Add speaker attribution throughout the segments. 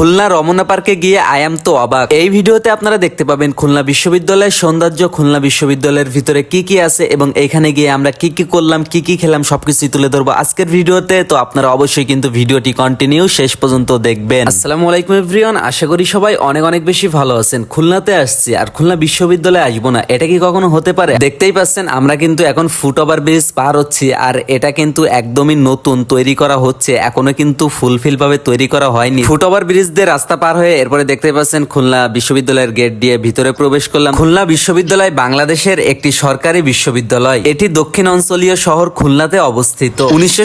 Speaker 1: খুলনা রমনা পার্কে গিয়ে আয়াম তো অবাক। এই ভিডিওতে আপনারা দেখতে পাবেন খুলনা বিশ্ববিদ্যালয়ের সৌন্দর্য, খুলনা বিশ্ববিদ্যালয়ের ভিতরে কি কি আছে এবং এখানে গিয়ে আমরা কি কি করলাম, কি কি খেলাম সবকিছু তুলে ধরবো আজকের ভিডিওতে। তো আপনারা অবশ্যই কিন্তু ভিডিওটি কন্টিনিউ শেষ পর্যন্ত দেখবেন। আসসালামু আলাইকুম এভরিওয়ান আশা করি সবাই অনেক অনেক বেশি ভালো আছেন। খুলনাতে আসছি, আর খুলনা বিশ্ববিদ্যালয়ে আসব না, এটা কি কখনো হতে পারে? দেখতেই পাচ্ছেন, আমরা কিন্তু এখন ফুট ওভার ব্রিজ পার হচ্ছি, আর এটা কিন্তু একদমই নতুন, তৈরি করা হচ্ছে, এখনও কিন্তু ফুলফিল ভাবে তৈরি করা হয়নি। ফুট ওভার ব্রিজ দিয়ে রাস্তা পার হয়ে এরপরে দেখতে পাচ্ছেন খুলনা বিশ্ববিদ্যালয়ের গেট দিয়ে ভিতরে প্রবেশ করলাম। খুলনা বিশ্ববিদ্যালয় বাংলাদেশের একটি সরকারি বিশ্ববিদ্যালয়। এটি দক্ষিণ অঞ্চলীয় শহর খুলনাতে অবস্থিত। উনিশশো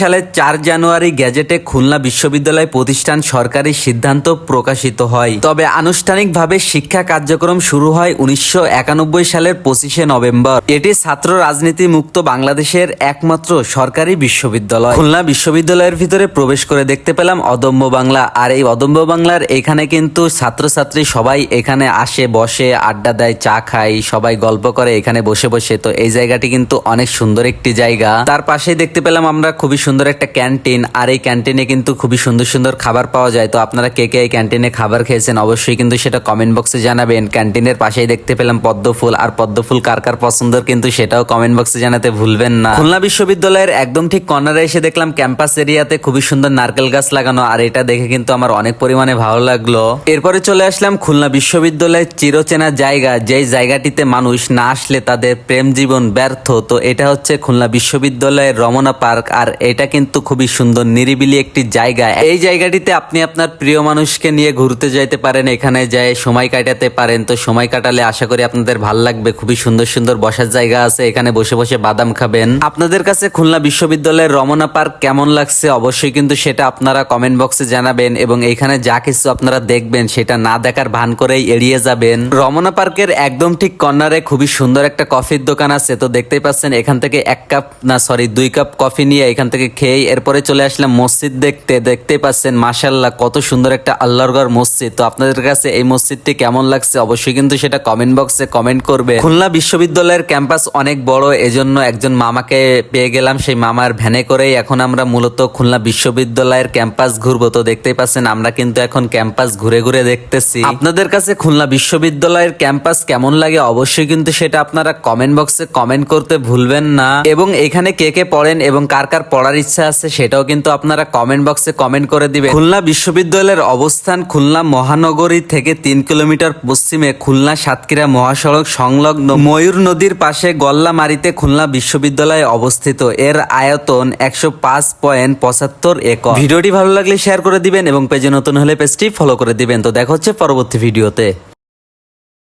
Speaker 1: সালের চার জানুয়ারি গ্যাজেটে খুলনা বিশ্ববিদ্যালয় প্রতিষ্ঠান সরকারি সিদ্ধান্ত প্রকাশিত হয়। তবে আনুষ্ঠানিকভাবে শিক্ষা কার্যক্রম শুরু হয় উনিশশো একানব্বই সালের পঁচিশে নভেম্বর। এটি ছাত্র রাজনীতি মুক্ত বাংলাদেশের একমাত্র সরকারি বিশ্ববিদ্যালয়। খুলনা বিশ্ববিদ্যালয়ের ভিতরে প্রবেশ করে দেখতে পেলাম অদম্য বাংলা। আর এই অদম্য বাংলার এখানে কিন্তু ছাত্রছাত্রী সবাই এখানে আসে, বসে, আড্ডা দেয়, চা খায়, সবাই গল্প করে এখানে বসে বসে। তো এই জায়গাটি কিন্তু অনেক সুন্দর একটি জায়গা। তার পাশে দেখতে পেলাম আমরা খুবই সুন্দর একটা ক্যান্টিন, আর এই ক্যান্টিনে কিন্তু খুবই সুন্দর সুন্দর খাবার পাওয়া যায়। তো আপনারা কে কে এই ক্যান্টিনে খাবার খেয়েছেন অবশ্যই কিন্তু সেটা কমেন্ট বক্সে জানাবেন। ক্যান্টিনের পাশেই দেখতে পেলাম পদ্ম ফুল, আর পদ্ম ফুল কার কার পছন্দের কিন্তু সেটাও কমেন্ট বক্সে জানাতে ভুলবেন না। খুলনা বিশ্ববিদ্যালয়ের একদম ঠিক কর্নারে এসে দেখলাম ক্যাম্পাস এরিয়াতে খুবই সুন্দর নারকেল গাছ লাগানো, আর এটা দেখে কিন্তু আমার অনেক পরিমাণে ভালো লাগল। এরপরে চলে আসলাম খুলনা বিশ্ববিদ্যালয়ের চিরচেনা জায়গা, যেই জায়গাটিতে মানুষ না আসলে তাদের প্রেম জীবন ব্যর্থ। তো এটা হচ্ছে খুলনা বিশ্ববিদ্যালয়ের রমনা পার্ক, আর এটা কিন্তু খুবই সুন্দর, নিরিবিলি একটি জায়গা। এই জায়গাটিতে আপনি আপনার প্রিয় মানুষকে নিয়ে ঘুরতে যাইতে পারেন, এখানে যায় সময় কাটাতে পারেন। তো সময় কাটালে আশা করি আপনাদের ভালো লাগবে, খুবই সুন্দর সুন্দর বসার জায়গা আছে, এখানে বসে বসে বাদাম খাবেন। আপনাদের কাছে খুলনা বিশ্ববিদ্যালয়ের রমনা পার্ক কেমন লাগছে? অবশ্যই কিন্তু সেটা আপনারা কমেন্ট বক্সে জানাবেন, এবং এখানে যা কিছু আপনারা দেখবেন, সেটা না দেখার ভান করেই এড়িয়ে যাবেন। রমনা পার্কের একদম ঠিক কর্নারে খুবই সুন্দর একটা কফির দোকান আছে। তো দেখতেই পাচ্ছেন, এখান থেকে এক কাপ, না সরি দুই কাপ কফি নিয়ে এখান থেকে খেয়ে এরপরে চলে আসলাম মসজিদ দেখতে। দেখতেই পাচ্ছেন মাসাল্লাহ কত সুন্দর একটা আল্লাহর ঘর মসজিদ। তো আপনাদের কাছে এই মসজিদটি কেমন লাগছে অবশ্যই কিন্তু সেটা কমেন্ট বক্সে কমেন্ট করবে খুলনা বিশ্ববিদ্যালয়ের ক্যাম্পাস অনেক বড়, এজন্য একজন মামাকে পেয়ে গেলাম। সেই মামার ভ্যানে করেই এখন আমরা মূলত খুলনা বিশ্ববিদ্যালয়ের ক্যাম্পাস ঘুরবো। তো দেখতেই পাচ্ছেন আমরা কিন্তু এখন ক্যাম্পাস ঘুরে ঘুরে দেখতেছি। আপনাদের কাছে খুলনা বিশ্ববিদ্যালয়ের ক্যাম্পাস কেমন লাগে অবশ্যই কিন্তু সেটা আপনারা কমেন্ট বক্সে কমেন্ট করতে ভুলবেন না। এবং এখানে কে কে পড়েন এবং কার কার পড়ার ইচ্ছা আছে সেটাও কিন্তু আপনারা কমেন্ট বক্সে কমেন্ট করে দিবেন। খুলনা বিশ্ববিদ্যালয়ের অবস্থান খুলনা মহানগরী থেকে তিন কিলোমিটার পশ্চিমে খুলনা সাতক্ষীরা মহাসড়ক সংলগ্ন ময়ূর নদীর পাশে গল্লামারিতে খুলনা বিশ্ববিদ্যালয়ে অবস্থিত। এর আয়তন একশো পাঁচ পয়েন্ট পঁচাত্তর একর। ভিডিওটি ভালো লাগলে শেয়ার করে দিবেন এবং নতুন হলে পেজটি ফলো করে দিবেন। তো দেখা হচ্ছে পরবর্তী ভিডিওতে।